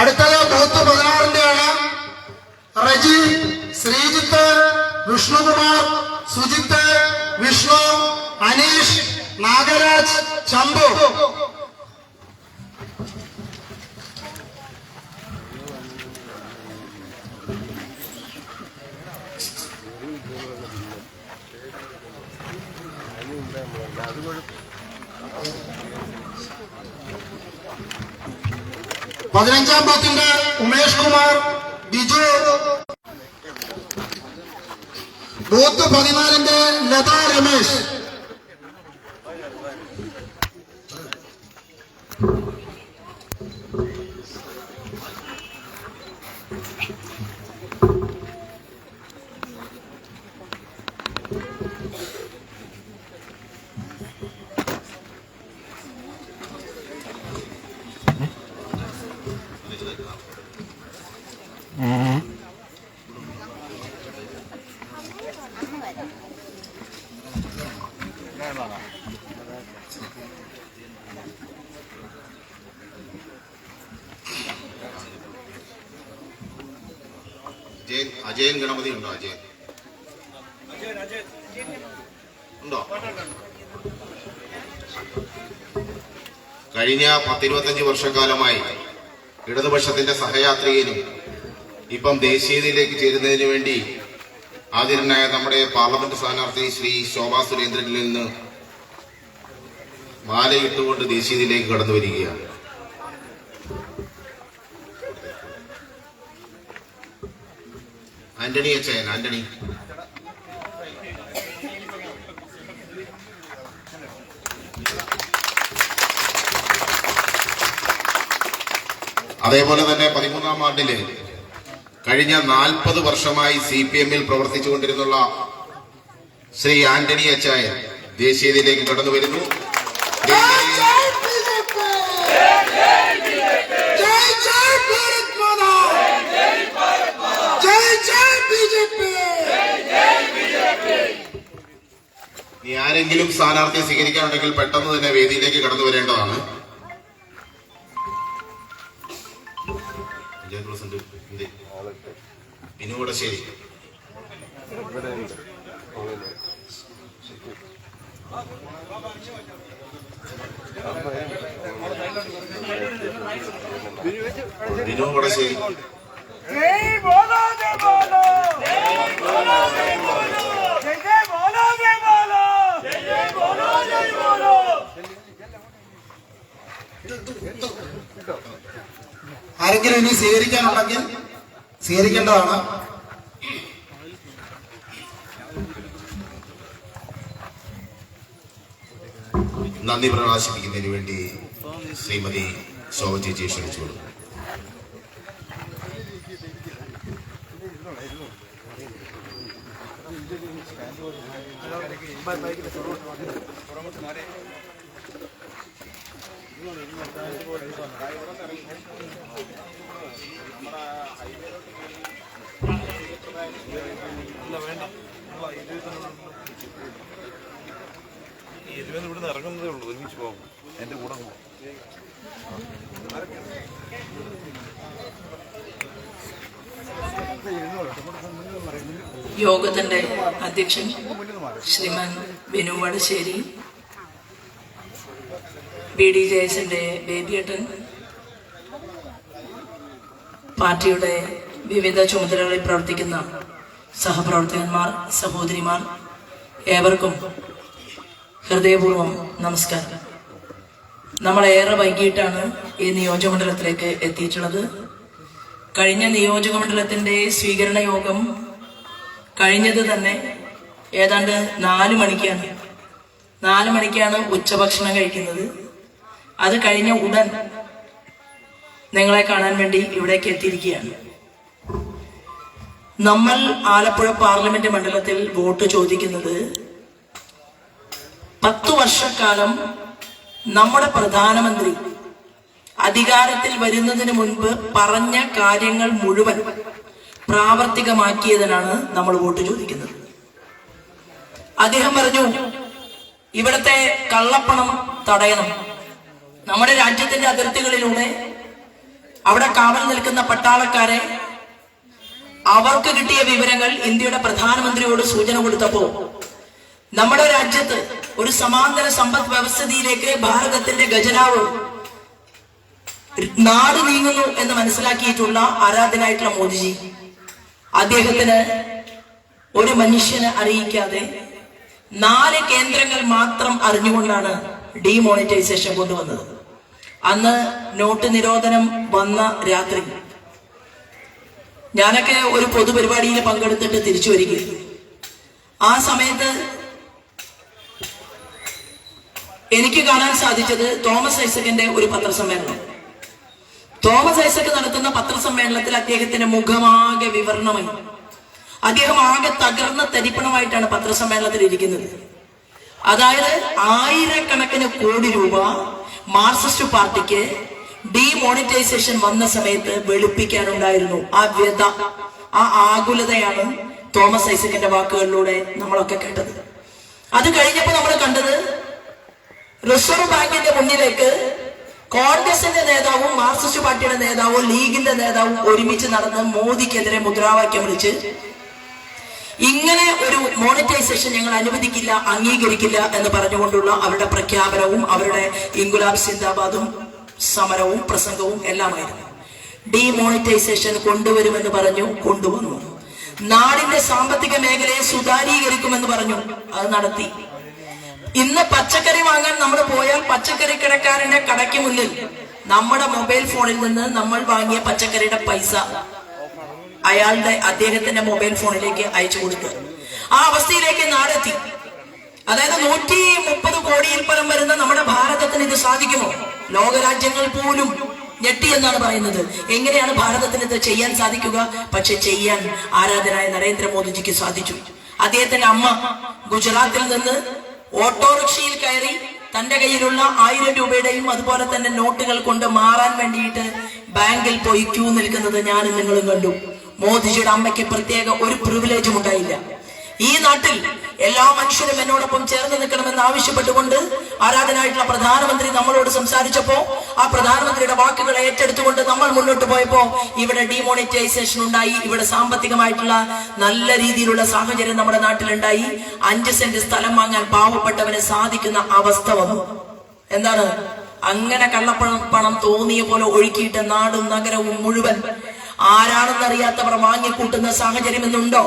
അടുത്തത് ബൂത്ത് പതിനാറിന്റെയാണ് റജി ശ്രീജിത്ത് വിഷ്ണുകുമാർ സുജിത്ത് വിഷ്ണു അനീഷ് നാഗരാജ് ചമ്പു. പതിനഞ്ചാം ബൂത്തിന്റെ ഉമേഷ് കുമാർ ബിജു. ബൂത്ത് പതിനാലിന്റെ ലത രമേശ്. അജയൻ ഗണപതി ഉണ്ടോ? അജയൻ. ഉണ്ടോ? കഴിഞ്ഞ പത്തിരുപത്തഞ്ച് വർഷക്കാലമായി ഇടതുപക്ഷത്തിന്റെ സഹയാത്രികനും ഇപ്പം ദേശീയതയിലേക്ക് ചേരുന്നതിന് വേണ്ടി ആദരനായ നമ്മുടെ പാർലമെന്റ് സ്ഥാനാർത്ഥി ശ്രീ ശോഭാ സുരേന്ദ്രനിൽ നിന്ന് മാലയിട്ടുകൊണ്ട് ദേശീയതയിലേക്ക് കടന്നു വരികയാണ്. ആന്റണി അച്ചയൻ ആന്റണി. അതേപോലെ തന്നെ പതിമൂന്നാം വാർഡിൽ കഴിഞ്ഞ നാൽപ്പത് വർഷമായി സി പി എമ്മിൽ പ്രവർത്തിച്ചുകൊണ്ടിരുന്നുള്ള ശ്രീ ആന്റണി അച്ചായൻ ദേശീയതയിലേക്ക് കടന്നു വരുന്നു. ഇനി ആരെങ്കിലും സ്ഥാനാർത്ഥിയെ സ്വീകരിക്കാനുണ്ടെങ്കിൽ പെട്ടെന്ന് തന്നെ വേദിയിലേക്ക് കടന്നു വരേണ്ടതാണ്. ശരി. പ്രസിഡന്റ് ബിനു ജയ് ജയ് ആരെങ്കിലും ഇനി സ്വീകരിക്കാനുണ്ടെങ്കിൽ സ്വീകരിക്കേണ്ടതാണ്. നന്ദി പ്രകാശിപ്പിക്കുന്നതിന് വേണ്ടി ശ്രീമതി ശോഭ ചേച്ചിയെ ക്ഷണിച്ചു കൊടുക്കും ഇരുപത് നിന്ന് ഇറങ്ങുന്നതേ ഉള്ളൂ ഒരുമിച്ച് പോകും എന്റെ കൂടെ യോഗത്തിന്റെ അധ്യക്ഷൻ Sriman Binu Vadassery. B D J ബേബിയേട്ടൻ പാർട്ടിയുടെ വിവിധ ചുമതലകളിൽ പ്രവർത്തിക്കുന്ന സഹപ്രവർത്തകന്മാർ സഹോദരിമാർ ഏവർക്കും ഹൃദയപൂർവം നമസ്കാരം. നമ്മളേറെ വൈകിട്ടാണ് ഈ നിയോജകമണ്ഡലത്തിലേക്ക് എത്തിയിട്ടുള്ളത്. കഴിഞ്ഞ നിയോജകമണ്ഡലത്തിന്റെ സ്വീകരണ യോഗം കഴിഞ്ഞത് തന്നെ ഏതാണ്ട് നാല് മണിക്കാണ്. നാല് മണിക്കാണ് ഉച്ചഭക്ഷണം കഴിക്കുന്നത്. അത് കഴിഞ്ഞ ഉടൻ നിങ്ങളെ കാണാൻ വേണ്ടി ഇവിടേക്ക് എത്തിയിരിക്കുകയാണ്. നമ്മൾ ആലപ്പുഴ പാർലമെന്റ് മണ്ഡലത്തിൽ വോട്ട് ചോദിക്കുന്നത് പത്തു വർഷക്കാലം നമ്മുടെ പ്രധാനമന്ത്രി അധികാരത്തിൽ വരുന്നതിന് മുൻപ് പറഞ്ഞ കാര്യങ്ങൾ മുഴുവൻ പ്രാവർത്തികമാക്കിയതിനാണ് നമ്മൾ വോട്ട് ചോദിക്കുന്നത്. അദ്ദേഹം പറഞ്ഞു ഇവിടുത്തെ കള്ളപ്പണം തടയണം. നമ്മുടെ രാജ്യത്തിന്റെ അതിർത്തികളിലൂടെ അവിടെ കാവൽ നിൽക്കുന്ന പട്ടാളക്കാരെ അവർക്ക് കിട്ടിയ വിവരങ്ങൾ ഇന്ത്യയുടെ പ്രധാനമന്ത്രിയോട് സൂചന കൊടുത്തപ്പോ നമ്മുടെ രാജ്യത്ത് ഒരു സമാന്തര സമ്പദ് വ്യവസ്ഥയിലേക്ക് ഭാരതത്തിന്റെ ഖജനാവ് നാട് നീങ്ങുന്നു എന്ന് മനസ്സിലാക്കിയിട്ടുള്ള ആരാധനായിട്ടുള്ള മോദിജി. അദ്ദേഹത്തിന് ഒരു മനുഷ്യനെ അറിയിക്കാതെ നാല് കേന്ദ്രങ്ങൾ മാത്രം അറിഞ്ഞുകൊണ്ടാണ് ഡിമോണിറ്റൈസേഷൻ കൊണ്ടുവന്നത്. അന്ന് നോട്ട് നിരോധനം വന്ന രാത്രി ഞാനൊക്കെ ഒരു പൊതുപരിപാടിയിൽ പങ്കെടുത്തിട്ട് തിരിച്ചു വരികയും ആ സമയത്ത് എനിക്ക് കാണാൻ സാധിച്ചത് തോമസ് ഐസക്കിന്റെ ഒരു പത്രസമ്മേളനം. തോമസ് ഐസക്ക് നടത്തുന്ന പത്രസമ്മേളനത്തിൽ അദ്ദേഹത്തിന്റെ മുഖമാകെ വിവരണമായി. അദ്ദേഹം ആകെ തകർന്ന തരിപ്പണമായിട്ടാണ് പത്രസമ്മേളനത്തിൽ ഇരിക്കുന്നത്. അതായത് ആയിരക്കണക്കിന് കോടി രൂപ മാർക്സിസ്റ്റ് പാർട്ടിക്ക് ഡിമോണിറ്റൈസേഷൻ വന്ന സമയത്ത് വെളുപ്പിക്കാനുണ്ടായിരുന്നു ആ വ്യത ആ ആകുലതയാണ് തോമസ് ഐസക്കിന്റെ വാക്കുകളിലൂടെ നമ്മളൊക്കെ കേട്ടത്. അത് കഴിഞ്ഞപ്പോൾ നമ്മൾ കണ്ടത് റിസർവ് ബാങ്കിന്റെ മുന്നിലേക്ക് കോൺഗ്രസിന്റെ നേതാവും മാർക്സിസ്റ്റ് പാർട്ടിയുടെ നേതാവും ലീഗിന്റെ നേതാവും ഒരുമിച്ച് നടന്ന് മോദിക്കെതിരെ മുദ്രാവാക്യം വിളിച്ച് ഇങ്ങനെ ഒരു മോണിറ്റൈസേഷൻ ഞങ്ങൾ അനുവദിക്കില്ല അംഗീകരിക്കില്ല എന്ന് പറഞ്ഞുകൊണ്ടുള്ള അവരുടെ പ്രഖ്യാപനവും അവരുടെ ഇംഗുലാബ് സിന്ദാബാദും സമരവും പ്രസംഗവും എല്ലാമായിരുന്നു. ഡിമോണിറ്റൈസേഷൻ കൊണ്ടുവരുമെന്ന് പറഞ്ഞു കൊണ്ടുവന്നു. നാടിന്റെ സാമ്പത്തിക മേഖലയെ സുതാരീകരിക്കുമെന്ന് പറഞ്ഞു അത് നടത്തി. ഇന്ന് പച്ചക്കറി വാങ്ങാൻ നമ്മൾ പോയാൽ പച്ചക്കറി കടക്കാരന്റെ കടയ്ക്ക് മുന്നിൽ നമ്മുടെ മൊബൈൽ ഫോണിൽ നിന്ന് നമ്മൾ വാങ്ങിയ പച്ചക്കറിയുടെ പൈസ അയാളുടെ അദ്ദേഹത്തിന്റെ മൊബൈൽ ഫോണിലേക്ക് അയച്ചു കൊടുക്കുക ആ അവസ്ഥയിലേക്ക് നാടെത്തി. അതായത് നൂറ്റി മുപ്പത് കോടിയിൽ പരം വരുന്ന നമ്മുടെ ഭാരതത്തിന് ഇത് സാധിക്കുമോ? ലോകരാജ്യങ്ങൾ പോലും ഞെട്ടി എന്നാണ് പറയുന്നത്. എങ്ങനെയാണ് ഭാരതത്തിന് ഇത് ചെയ്യാൻ സാധിക്കുക? പക്ഷെ ചെയ്യാൻ ആരാധനായ നരേന്ദ്രമോദിജിക്ക് സാധിച്ചു. അദ്ദേഹത്തിന്റെ അമ്മ ഗുജറാത്തിൽ നിന്ന് ഓട്ടോറിക്ഷയിൽ കയറി തന്റെ കയ്യിലുള്ള ആയിരം രൂപയുടെയും അതുപോലെ തന്നെ നോട്ടുകൾ കൊണ്ട് മാറാൻ വേണ്ടിയിട്ട് ബാങ്കിൽ പോയി ക്യൂ നിൽക്കുന്നത് ഞാനും നിങ്ങളും കണ്ടു. മോദിജിയുടെ അമ്മയ്ക്ക് പ്രത്യേക ഒരു പ്രിവിലേജും ഉണ്ടായില്ല. ഈ നാട്ടിൽ എല്ലാ മനുഷ്യരും എന്നോടൊപ്പം ചേർന്ന് നിൽക്കണമെന്ന് ആവശ്യപ്പെട്ടുകൊണ്ട് ആരാധനായിട്ടുള്ള പ്രധാനമന്ത്രി നമ്മളോട് സംസാരിച്ചപ്പോ ആ പ്രധാനമന്ത്രിയുടെ വാക്കുകളെ ഏറ്റെടുത്തുകൊണ്ട് നമ്മൾ മുന്നോട്ട് പോയപ്പോ ഇവിടെ ഡിമോണിറ്റൈസേഷൻ ഉണ്ടായി. ഇവിടെ സാമ്പത്തികമായിട്ടുള്ള നല്ല രീതിയിലുള്ള സാഹചര്യം നമ്മുടെ നാട്ടിലുണ്ടായി. അഞ്ച് സെന്റ് സ്ഥലം വാങ്ങാൻ പാവപ്പെട്ടവന് സാധിക്കുന്ന അവസ്ഥ വന്നു. എന്താണ്? അങ്ങനെ കള്ളപ്പണം പണം തോന്നിയ പോലെ ഒഴുക്കിയിട്ട് നാടും നഗരവും മുഴുവൻ ആരാണെന്നറിയാത്തവർ വാങ്ങിക്കൂട്ടുന്ന സാഹചര്യം ഇന്നുണ്ടോ?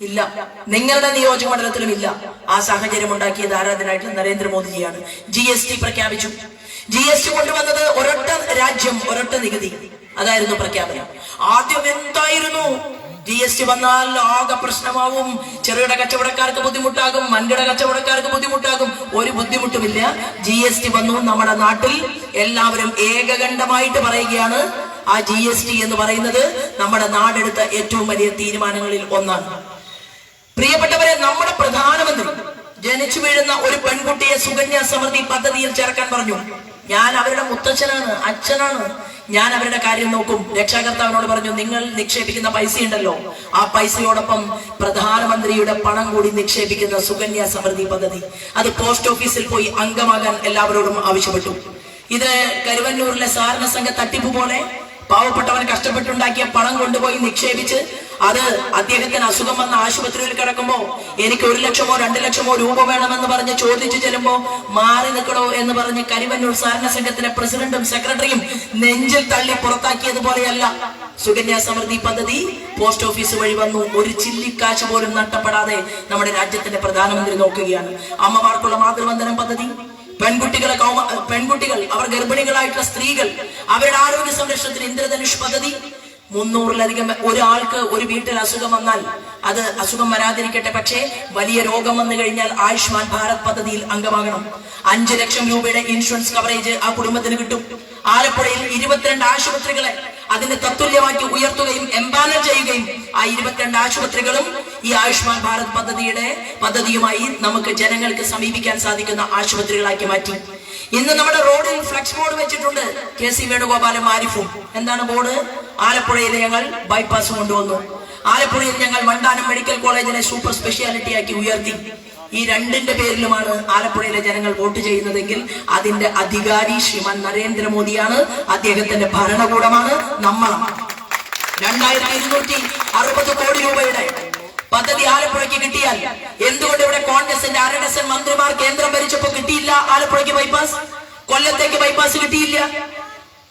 ഇല്ല. നിങ്ങളുടെ നിയോജക മണ്ഡലത്തിലും ഇല്ല. ആ സാഹചര്യം ഉണ്ടാക്കിയത് ആരാധനായിട്ടുള്ള നരേന്ദ്രമോദിജിയാണ്. ജി എസ് ടി പ്രഖ്യാപിച്ചു. ജി എസ് ടി കൊണ്ടുവന്നത് ഒരൊറ്റ രാജ്യം ഒരൊറ്റ നികുതി. അതായിരുന്നു പ്രഖ്യാപനം. ആദ്യം എന്തായിരുന്നു? ജി എസ് ടി വന്നാൽ ആകെ പ്രശ്നമാവും. ചെറുകിട കച്ചവടക്കാർക്ക് ബുദ്ധിമുട്ടാകും. വൻകിട കച്ചവടക്കാർക്ക് ബുദ്ധിമുട്ടാകും. ഒരു ബുദ്ധിമുട്ടുമില്ല. ജി എസ് ടി വന്നു നമ്മുടെ നാട്ടിൽ. എല്ലാവരും ഏകകണ്ഠമായിട്ട് പറയുകയാണ് ആ ജി എസ് ടി എന്ന് പറയുന്നത് നമ്മുടെ നാടെടുത്ത ഏറ്റവും വലിയ തീരുമാനങ്ങളിൽ ഒന്നാണ്. പ്രിയപ്പെട്ടവരെ നമ്മുടെ പ്രധാനമന്ത്രി ജനിച്ചു വീഴുന്ന ഒരു പെൺകുട്ടിയെ സുകന്യ സമൃദ്ധി പദ്ധതിയിൽ ചേർക്കാൻ പറഞ്ഞു. ഞാൻ അവരുടെ മുത്തച്ഛനാണ് അച്ഛനാണ്. ഞാൻ അവരുടെ കാര്യം നോക്കും. രക്ഷാകർത്താവിനോട് പറഞ്ഞു നിങ്ങൾ നിക്ഷേപിക്കുന്ന പൈസ ഉണ്ടല്ലോ. ആ പൈസയോടൊപ്പം പ്രധാനമന്ത്രിയുടെ പണം കൂടി നിക്ഷേപിക്കുന്ന സുകന്യ സമൃദ്ധി പദ്ധതി. അത് പോസ്റ്റ് ഓഫീസിൽ പോയി അംഗമാകാൻ എല്ലാവരോടും ആവശ്യപ്പെട്ടു. ഇത് കരുവന്നൂരിലെ സഹകരണ സംഘ തട്ടിപ്പ് പോലെ പാവപ്പെട്ടവൻ കഷ്ടപ്പെട്ടുണ്ടാക്കിയ പണം കൊണ്ടുപോയി നിക്ഷേപിച്ച് അത് അദ്ദേഹത്തിന് അസുഖം വന്ന ആശുപത്രിയിൽ കിടക്കുമ്പോ എനിക്ക് ഒരു ലക്ഷമോ രണ്ട് ലക്ഷമോ രൂപ വേണമെന്ന് പറഞ്ഞ് ചോദിച്ചു ചെല്ലുമ്പോ മാറി നിൽക്കണോ എന്ന് പറഞ്ഞ് കരിവന്നൂർ സഹകരണ സംഘത്തിലെ പ്രസിഡന്റും സെക്രട്ടറിയും നെഞ്ചിൽ തള്ളി പുറത്താക്കിയതുപോലെയല്ല സുകന്യാ സമൃദ്ധി പദ്ധതി പോസ്റ്റ് ഓഫീസ് വഴി വന്നു. ഒരു ചില്ലിക്കാശ് പോലും നഷ്ടപ്പെടാതെ നമ്മുടെ രാജ്യത്തിന്റെ പ്രധാനമന്ത്രി നോക്കുകയാണ്. അമ്മമാർക്കുള്ള മാതൃവന്ദനം പദ്ധതി. പെൺകുട്ടികളെ കൗമ പെൺകുട്ടികൾ അവർ ഗർഭിണികളായിട്ടുള്ള സ്ത്രീകൾ അവരുടെ ആരോഗ്യ സംരക്ഷണത്തിന് ഇന്ദ്രധനുഷ് പദ്ധതി. മുന്നൂറിലധികം ഒരാൾക്ക് ഒരു വീട്ടിൽ അസുഖം വന്നാൽ അത് അസുഖം വരാതിരിക്കട്ടെ പക്ഷേ വലിയ രോഗം വന്നു കഴിഞ്ഞാൽ ആയുഷ്മാൻ ഭാരത് പദ്ധതിയിൽ അംഗമാകണം. അഞ്ച് ലക്ഷം രൂപയുടെ ഇൻഷുറൻസ് കവറേജ് ആ കുടുംബത്തിന് കിട്ടും. ആലപ്പുഴയിൽ ഇരുപത്തിരണ്ട് ആശുപത്രികളെ അതിന്റെ തത്തുല്യമാക്കി ഉയർത്തുകയും എംപാനൽ ഇരുപത്തിരണ്ട് ആശുപത്രികളും ഈ ആയുഷ്മാൻ ഭാരത് പദ്ധതിയുടെ പദ്ധതിയുമായി നമുക്ക് ജനങ്ങൾക്ക് സമീപിക്കാൻ സാധിക്കുന്ന ആശുപത്രികളാക്കി മാറ്റി. ഇന്ന് നമ്മുടെ റോഡിൽ ഫ്ലക്സ് ബോർഡ് വെച്ചിട്ടുണ്ട് കെ സി വേണുഗോപാലും ആരിഫും. എന്താണ് ബോർഡ്? ആലപ്പുഴയിൽ ഞങ്ങൾ ബൈപ്പാസ് കൊണ്ടുവന്നു. ആലപ്പുഴയിൽ ഞങ്ങൾ വണ്ടാനം മെഡിക്കൽ കോളേജിനെ സൂപ്പർ സ്പെഷ്യാലിറ്റി ആക്കി ഉയർത്തി. ഈ രണ്ടിന്റെ പേരിലുമാണ് ആലപ്പുഴയിലെ ജനങ്ങൾ വോട്ട് ചെയ്യുന്നതെങ്കിൽ അതിന്റെ അധികാരി ശ്രീമാൻ നരേന്ദ്രമോദിയാണ്. അദ്ദേഹത്തിന്റെ ഭരണകൂടമാണ്. നമ്മളാണ്. രണ്ടായിരത്തി ഇരുന്നൂറ്റി അറുപത് കോടി രൂപയുടെ പദ്ധതി ആലപ്പുഴയ്ക്ക് കിട്ടിയാൽ എന്തുകൊണ്ട് ഇവിടെ കോൺഗ്രസിന്റെ അര ഡസൻ മന്ത്രിമാർ കേന്ദ്രം ഭരിച്ചപ്പോ കിട്ടിയില്ല? ആലപ്പുഴയ്ക്ക് ബൈപ്പാസ് കൊല്ലത്തേക്ക് ബൈപ്പാസ് കിട്ടിയില്ല?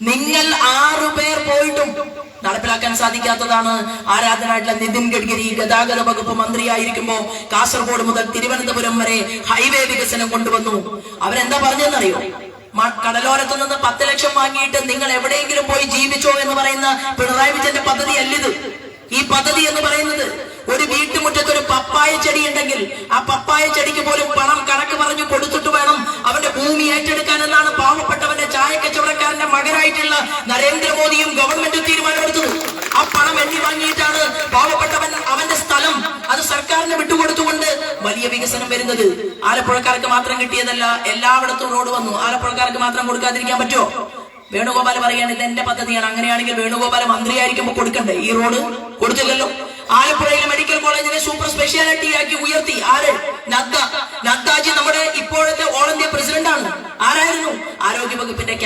നിങ്ങൾ ആറു പേർ പോയിട്ടും നടപ്പിലാക്കാൻ സാധിക്കാത്തതാണ് ആരാധനായിട്ടുള്ള നിതിൻ ഗഡ്കരി ഗതാഗത വകുപ്പ് മന്ത്രിയായിരിക്കുമ്പോ കാസർഗോഡ് മുതൽ തിരുവനന്തപുരം വരെ ഹൈവേ വികസനം കൊണ്ടുവന്നു. അവരെന്താ പറഞ്ഞെന്നറിയോ? കടലോരത്ത് നിന്ന് പത്ത് ലക്ഷം വാങ്ങിയിട്ട് നിങ്ങൾ എവിടെയെങ്കിലും പോയി ജീവിച്ചോ എന്ന് പറയുന്ന പിണറായി വിജയന്റെ പദ്ധതി അല്ലിത് ഈ പദ്ധതി എന്ന് പറയുന്നത് ഒരു വീട്ടുമുറ്റത്ത് ഒരു പപ്പായ ചെടി ഉണ്ടെങ്കിൽ ആ പപ്പായ ചെടിക്ക് പോലും പണം കണക്ക് പറഞ്ഞു കൊടുത്തിട്ട് വേണം അവന്റെ ഭൂമി ഏറ്റെടുക്കാൻ എന്നാണ് പാവപ്പെട്ടവന്റെ ചായ കച്ചവടക്കാരന്റെ മകനായിട്ടുള്ള നരേന്ദ്രമോദിയും ഗവൺമെന്റും തീരുമാനമെടുത്തത്. ആ പണം എണ്ണി വാങ്ങിയിട്ടാണ് പാവപ്പെട്ടവൻ അവന്റെ സ്ഥലം അത് സർക്കാരിന് വിട്ടുകൊടുത്തുകൊണ്ട് വലിയ വികസനം വരുന്നത്. ആലപ്പുഴക്കാർക്ക് മാത്രം കിട്ടിയതല്ല എല്ലായിടത്തും റോഡ് വന്നു. ആലപ്പുഴക്കാർക്ക് മാത്രം കൊടുക്കാതിരിക്കാൻ പറ്റുമോ വേണുഗോപാൽ പറയാണ് ഇത് എന്റെ പദ്ധതിയാണ്. അങ്ങനെയാണെങ്കിൽ വേണുഗോപാൽ മന്ത്രിയായിരിക്കുമ്പോൾ കൊടുക്കണ്ടേ? ഈ റോഡ് കൊടുത്തില്ലല്ലോ. ആലപ്പുഴയിലെ മെഡിക്കൽ കോളേജിനെ സൂപ്പർ സ്പെഷ്യാലിറ്റി ആക്കി ഉയർത്തി. ആര്? നദ്ദ. നദ്ദാജി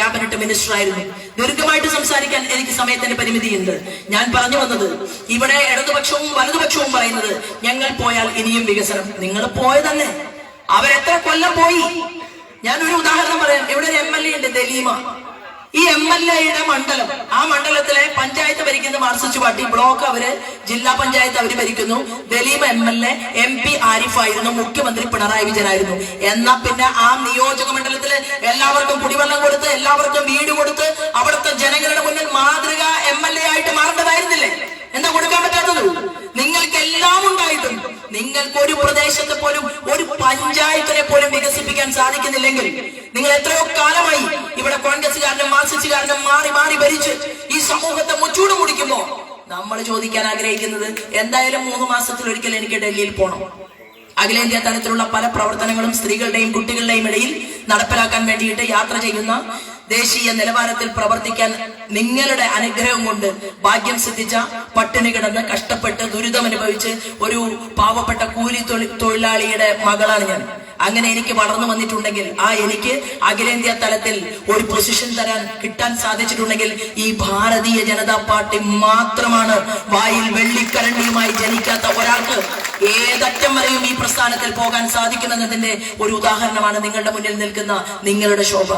ക്യാബിനറ്റ് മിനിസ്റ്റർ ആയിരുന്നു. ദീർഘമായിട്ട് സംസാരിക്കാൻ എനിക്ക് സമയത്തിന്റെ പരിമിതിയുണ്ട്. ഞാൻ പറഞ്ഞു വന്നത് ഇവിടെ ഇടതുപക്ഷവും വലതുപക്ഷവും പറയുന്നത് ഞങ്ങൾ പോയാൽ ഇനിയും വികസനം. നിങ്ങൾ പോയതന്നെ അവരെത്ര കൊല്ലം പോയി? ഞാനൊരു ഉദാഹരണം പറയാം. ഇവിടെ ഒരു എം എൽ എ ഉണ്ട് ദലീമ. ഈ എം എൽ എയുടെ മണ്ഡലം. ആ മണ്ഡലത്തിലെ പഞ്ചായത്ത് ഭരിക്കുന്ന മാർസിസ്റ്റ് പാർട്ടി ബ്ലോക്ക് അവർ ജില്ലാ പഞ്ചായത്ത് അവർ ഭരിക്കുന്നു. Daleema M L A M P ആരിഫായിരുന്നു മുഖ്യമന്ത്രി പിണറായി വിജയനായിരുന്നു. എന്നാ പിന്നെ ആ നിയോജക മണ്ഡലത്തിൽ എല്ലാവർക്കും കുടിവെള്ളം കൊടുത്ത് എല്ലാവർക്കും വീട് കൊടുത്ത് അവിടുത്തെ ജനങ്ങളുടെ മുന്നിൽ മാതൃക എം എൽ എ ആയിട്ട് മാറേണ്ടതായിരുന്നില്ലേ? എന്താ കൊടുക്കാൻ ഉണ്ടായിട്ടും നിങ്ങൾക്ക് ഒരു പ്രദേശത്തെ പോലും ഒരു പഞ്ചായത്തിനെ പോലും വികസിപ്പിക്കാൻ സാധിക്കുന്നില്ലെങ്കിൽ നിങ്ങൾ എത്രയോ കാലമായി ഇവിടെ കോൺഗ്രസ്സുകാരനും മാർസിസ്റ്റുകാരനും മാറി മാറി ഭരിച്ച് ഈ സമൂഹത്തെ മുച്ചൂട് മുടിക്കുമ്പോ നമ്മൾ ചോദിക്കാൻ ആഗ്രഹിക്കുന്നത് എന്തായാലും മൂന്ന് മാസത്തിൽ ഒരിക്കൽ എനിക്ക് ഡൽഹിയിൽ പോകണം അഖിലേന്ത്യാ തലത്തിലുള്ള പല പ്രവർത്തനങ്ങളും സ്ത്രീകളുടെയും കുട്ടികളുടെയും ഇടയിൽ നടപ്പിലാക്കാൻ വേണ്ടിയിട്ട് യാത്ര ചെയ്യുന്ന ദേശീയ നിലവാരത്തിൽ പ്രവർത്തിക്കാൻ നിങ്ങളുടെ അനുഗ്രഹം കൊണ്ട് ഭാഗ്യം സിദ്ധിച്ച പട്ടിണി കിടന്ന് കഷ്ടപ്പെട്ട് ദുരിതമനുഭവിച്ച് ഒരു പാവപ്പെട്ട കൂലി തൊഴി- തൊഴിലാളിയുടെ മകളാണ് ഞാൻ. അങ്ങനെ എനിക്ക് വളർന്നു വന്നിട്ടുണ്ടെങ്കിൽ ആ എനിക്ക് അഖിലേന്ത്യാ തലത്തിൽ ഒരു പൊസിഷൻ തരാൻ കിട്ടാൻ സാധിച്ചിട്ടുണ്ടെങ്കിൽ ഈ ഭാരതീയ ജനതാ പാർട്ടി മാത്രമാണ് വായിൽ വെള്ളിക്കരണ്ടിയുമായി ജനിക്കാത്ത ഒരാൾക്ക് ഏതറ്റം വരെയും ഈ പ്രസ്ഥാനത്തിൽ പോകാൻ സാധിക്കുമെന്നതിന്റെ ഒരു ഉദാഹരണമാണ് നിങ്ങളുടെ മുന്നിൽ നിൽക്കുന്ന നിങ്ങളുടെ ശോഭ.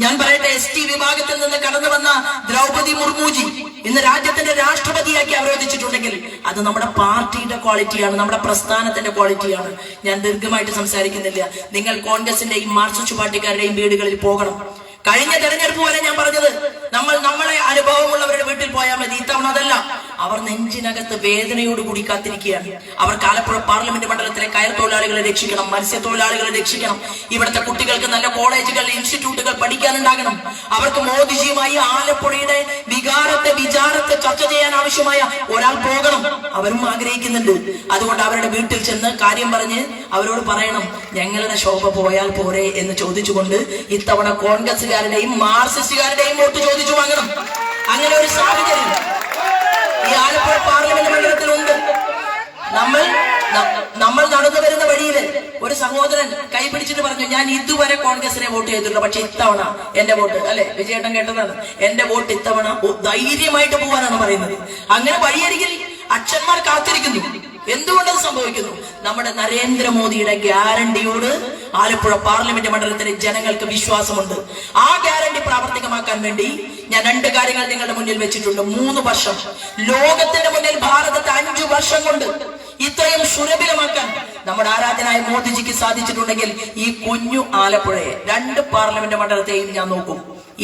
ഞാൻ പറയട്ടെ എസ് ടി വിഭാഗത്തിൽ നിന്ന് കടന്നു വന്ന ദ്രൗപതി മുർമുജി ഇന്ന് രാജ്യത്തിന്റെ രാഷ്ട്രപതിയാക്കി അവരോധിച്ചിട്ടുണ്ടെങ്കിൽ അത് നമ്മുടെ പാർട്ടിയുടെ ക്വാളിറ്റിയാണ് നമ്മുടെ പ്രസ്ഥാനത്തിന്റെ ക്വാളിറ്റിയാണ്. ഞാൻ ദീർഘമായിട്ട് സംസാരിക്കുന്നില്ല. നിങ്ങൾ കോൺഗ്രസിന്റെയും മാർക്സിസ്റ്റ് പാർട്ടിക്കാരുടെയും വീടുകളിൽ പോകണം. കഴിഞ്ഞ തെരഞ്ഞെടുപ്പ് വരെ ഞാൻ പറഞ്ഞത് നമ്മൾ നമ്മളെ അനുഭവമുള്ളവരുടെ വീട്ടിൽ പോയാൽ മതി. ഇത്തവണ അതല്ല. അവർ നെഞ്ചിനകത്ത് വേദനയോടുകൂടി കാത്തിരിക്കുകയാണ്. അവർ ആലപ്പുഴ പാർലമെന്റ് മണ്ഡലത്തിലെ കയർ തൊഴിലാളികളെ രക്ഷിക്കണം മത്സ്യത്തൊഴിലാളികളെ രക്ഷിക്കണം. ഇവിടുത്തെ കുട്ടികൾക്ക് നല്ല കോളേജുകൾ ഇൻസ്റ്റിറ്റ്യൂട്ടുകൾ പഠിക്കാനുണ്ടാകണം. അവർക്ക് മോദിജിയുമായി ആലപ്പുഴയുടെ വികാരത്തെ വിചാരത്തെ ചർച്ച ചെയ്യാൻ ആവശ്യമായ ഒരാൾ പോകണം. അവരും ആഗ്രഹിക്കുന്നുണ്ട്. അതുകൊണ്ട് അവരുടെ വീട്ടിൽ ചെന്ന് കാര്യം പറഞ്ഞ് അവരോട് പറയണം ഞങ്ങളുടെ ശോഭ പോയാൽ പോരെ എന്ന് ചോദിച്ചുകൊണ്ട് ഇത്തവണ കോൺഗ്രസുകാരുടെയും മാർക്സിസ്റ്റുകാരുടെയും വോട്ട് ചോദിച്ചു വാങ്ങണം. അങ്ങനെ ഒരു സാഹചര്യം ഈ ആലപ്പുഴ പാർലമെന്റ് മണ്ഡലത്തിലുണ്ട്. നമ്മൾ നമ്മൾ നടന്നു വരുന്ന വഴിയിൽ ഒരു സഹോദരൻ കൈ പിടിച്ചിട്ട് പറഞ്ഞു ഞാൻ ഇതുവരെ കോൺഗ്രസിനെ വോട്ട് ചെയ്തിട്ടുള്ളൂ പക്ഷെ ഇത്തവണ എന്റെ വോട്ട്. അല്ലെ? വിജയേട്ടൻ കേട്ടതാണ്. എന്റെ വോട്ട് ഇത്തവണ ധൈര്യമായിട്ട് പോവാനാണ് പറയുന്നത്. അങ്ങനെ വഴിയരികിൽ അച്ഛന്മാർ കാത്തിരിക്കുന്നു. എന്തുകൊണ്ടത് സംഭവിക്കുന്നു? നമ്മുടെ നരേന്ദ്രമോദിയുടെ ഗ്യാരണ്ടിയോട് ആലപ്പുഴ പാർലമെന്റ് മണ്ഡലത്തിലെ ജനങ്ങൾക്ക് വിശ്വാസമുണ്ട്. ആ ഗ്യാരണ്ടി പ്രാവർത്തികമാക്കാൻ വേണ്ടി ഞാൻ രണ്ട് കാര്യങ്ങൾ നിങ്ങളുടെ മുന്നിൽ വെച്ചിട്ടുണ്ട്. മൂന്ന് വർഷം. ലോകത്തിന്റെ മുന്നിൽ ഭാരതത്തെ അഞ്ചു വർഷം കൊണ്ട് ഇത്രയും സുലഭിലമാക്കാൻ നമ്മുടെ ആരാധനായ മോദിജിക്ക് സാധിച്ചിട്ടുണ്ടെങ്കിൽ ഈ കുഞ്ഞു ആലപ്പുഴയെ രണ്ട് പാർലമെന്റ് മണ്ഡലത്തെയും ഞാൻ നോക്കും.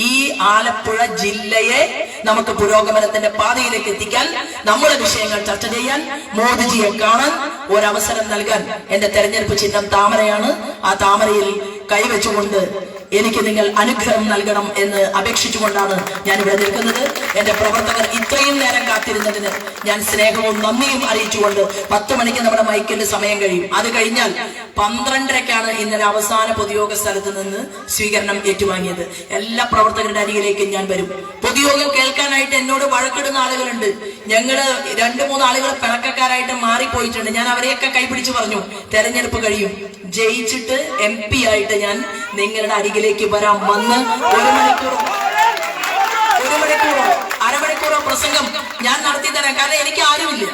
ഈ ആലപ്പുഴ ജില്ലയെ നമുക്ക് പുരോഗമനത്തിന്റെ പാതയിലേക്ക് എത്തിക്കാൻ നമ്മുടെ വിഷയങ്ങൾ ചർച്ച ചെയ്യാൻ മോദിജിയെ കാണാൻ ഒരവസരം നൽകാൻ എന്റെ തെരഞ്ഞെടുപ്പ് ചിഹ്നം താമരയാണ്. ആ താമരയിൽ കൈവച്ചുകൊണ്ട് എനിക്ക് നിങ്ങൾ അനുഗ്രഹം നൽകണം എന്ന് അപേക്ഷിച്ചുകൊണ്ടാണ് ഞാൻ ഇവിടെ നിൽക്കുന്നത്. എന്റെ പ്രവർത്തകർ ഇത്രയും നേരം കാത്തിരുന്നതിന് ഞാൻ സ്നേഹവും നന്ദിയും അറിയിച്ചുകൊണ്ട് പത്ത് മണിക്ക് നമ്മുടെ മൈക്കിന്റെ സമയം കഴിയും. അത് കഴിഞ്ഞാൽ പന്ത്രണ്ടരക്കാണ് ഇന്നലെ അവസാന പൊതുയോഗ സ്ഥലത്ത് നിന്ന് സ്വീകരണം ഏറ്റുവാങ്ങിയത്. എല്ലാ പ്രവർത്തകരുടെ അരികിലേക്കും ഞാൻ വരും. പൊതുയോഗം കേൾക്കാനായിട്ട് എന്നോട് വഴക്കിടുന്ന ആളുകളുണ്ട്. ഞങ്ങൾ രണ്ടു മൂന്ന് ആളുകൾ പിണക്കക്കാരായിട്ട് മാറിപ്പോയിട്ടുണ്ട്. ഞാൻ അവരെയൊക്കെ കൈപിടിച്ച് പറഞ്ഞു തെരഞ്ഞെടുപ്പ് കഴിയും. ജയിച്ചിട്ട് എം ആയിട്ട് ഞാൻ നിങ്ങളുടെ അരികിലേക്ക് വരാം. വന്ന് ഒരു മണിക്കൂർ ഒരു മണിക്കൂറോ അരമണിക്കൂറോ പ്രസംഗം ഞാൻ നടത്തി തരാം കാരണം എനിക്ക് ആരുമില്ല.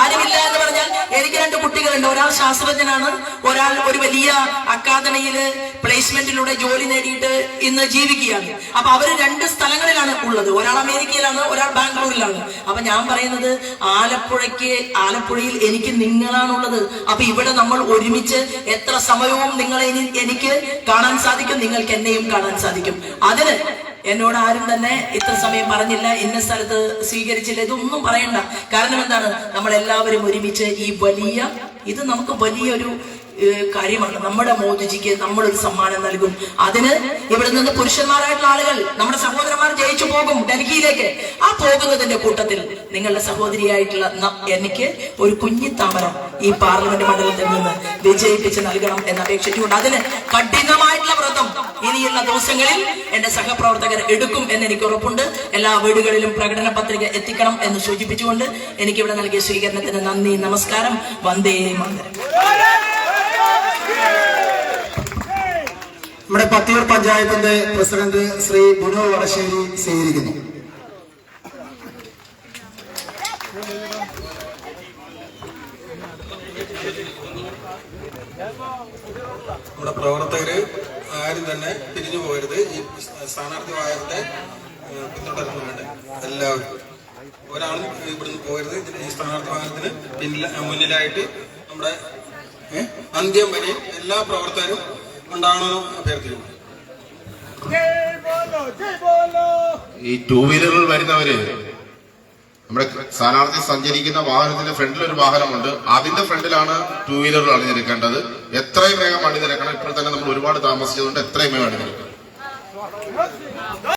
ആരുമില്ല എന്ന് പറഞ്ഞാൽ എനിക്ക് രണ്ട് കുട്ടികളുണ്ട്. ഒരാൾ ശാസ്ത്രജ്ഞനാണ് ഒരാൾ ഒരു വലിയ അക്കാദമിയിൽ പ്ലേസ്മെന്റിലൂടെ ജോലി നേടിയിട്ട് ഇന്ന് ജീവിക്കുകയാണ്. അപ്പൊ അവർ രണ്ട് സ്ഥലങ്ങളിലാണ് ഉള്ളത്. ഒരാൾ അമേരിക്കയിലാണ് ഒരാൾ ബാംഗ്ലൂരിലാണ്. അപ്പൊ ഞാൻ പറയുന്നത് ആലപ്പുഴയ്ക്ക് ആലപ്പുഴയിൽ എനിക്ക് നിങ്ങളാണുള്ളത്. അപ്പൊ ഇവിടെ നമ്മൾ ഒരുമിച്ച് എത്ര സമയവും നിങ്ങളെ എനിക്ക് കാണാൻ സാധിക്കും നിങ്ങൾക്ക് എന്നെയും കാണാൻ സാധിക്കും. അതിന് എന്നോട് ആരും തന്നെ ഇത്ര സമയം പറഞ്ഞില്ല ഇന്ന സ്ഥലത്ത് സ്വീകരിച്ചില്ല ഇതൊന്നും പറയണ്ട. കാരണം എന്താണ്? നമ്മൾ എല്ലാവരും ഒരുമിച്ച് ഈ വലിയ ഇത് നമുക്ക് വലിയൊരു കാര്യമാണ്. നമ്മുടെ മോദിജിക്ക് നമ്മളൊരു സമ്മാനം നൽകും. അതിന് ഇവിടെ നിന്ന് പുരുഷന്മാരായിട്ടുള്ള ആളുകൾ നമ്മുടെ സഹോദരന്മാർ ജയിച്ചു പോകും ഡൽഹിയിലേക്ക്. ആ പോകുന്നതിന്റെ കൂട്ടത്തിൽ നിങ്ങളുടെ സഹോദരിയായിട്ടുള്ള എനിക്ക് ഒരു കുഞ്ഞി താമര ഈ പാർലമെന്റ് മണ്ഡലത്തിൽ നിന്ന് വിജയിപ്പിച്ച് നൽകണം എന്ന് അപേക്ഷിച്ചുകൊണ്ട് അതിന് കഠിനമായിട്ടുള്ള വ്രതം ഇനിയുള്ള ദിവസങ്ങളിൽ എന്റെ സഹപ്രവർത്തകർ എടുക്കും എന്ന് എനിക്ക് ഉറപ്പുണ്ട്. എല്ലാ വീടുകളിലും പ്രകടന പത്രിക എത്തിക്കണം എന്ന് സൂചിപ്പിച്ചുകൊണ്ട് എനിക്ക് ഇവിടെ നൽകിയ സ്വീകരണത്തിന് നന്ദി നമസ്കാരം. വന്ദേ മാതരം. നമ്മുടെ പത്തിയൂർ പഞ്ചായത്തിന്റെ പ്രസിഡന്റ് ശ്രീ ബുനോ വടശ്ശേരി സ്വീകരിക്കുന്നു. നമ്മുടെ പ്രവർത്തകര് ആരും തന്നെ തിരിഞ്ഞു പോകരുത്. ഈ സ്ഥാനാർത്ഥി വായത്തെ പിന്തുടർന്ന് വേണ്ട എല്ലാവരും. ഒരാളും ഇവിടുന്ന് പോകരുത്. ഈ സ്ഥാനാർത്ഥി വാഹനത്തിന് പിന്നില മുന്നിലായിട്ട് നമ്മുടെ അന്ത്യം വരെ എല്ലാ പ്രവർത്തകരും ഉണ്ടാകണമെന്ന് അഭ്യർത്ഥിക്കുന്നു. ഈ ടൂ വീലറിൽ വരുന്നവര് നമ്മുടെ സ്ഥാനാർത്ഥി സഞ്ചരിക്കുന്ന വാഹനത്തിന്റെ ഫ്രണ്ടിൽ ഒരു വാഹനമുണ്ട്. അതിന്റെ ഫ്രണ്ടിലാണ് ടൂ വീലറുകൾ അണിനിരക്കേണ്ടത്. എത്രയും വേഗം അണിനിരക്കണം. ഇപ്പോൾ തന്നെ നമ്മൾ ഒരുപാട് താമസിച്ചതുകൊണ്ട് എത്രയും വേഗം അണിനിരക്കണം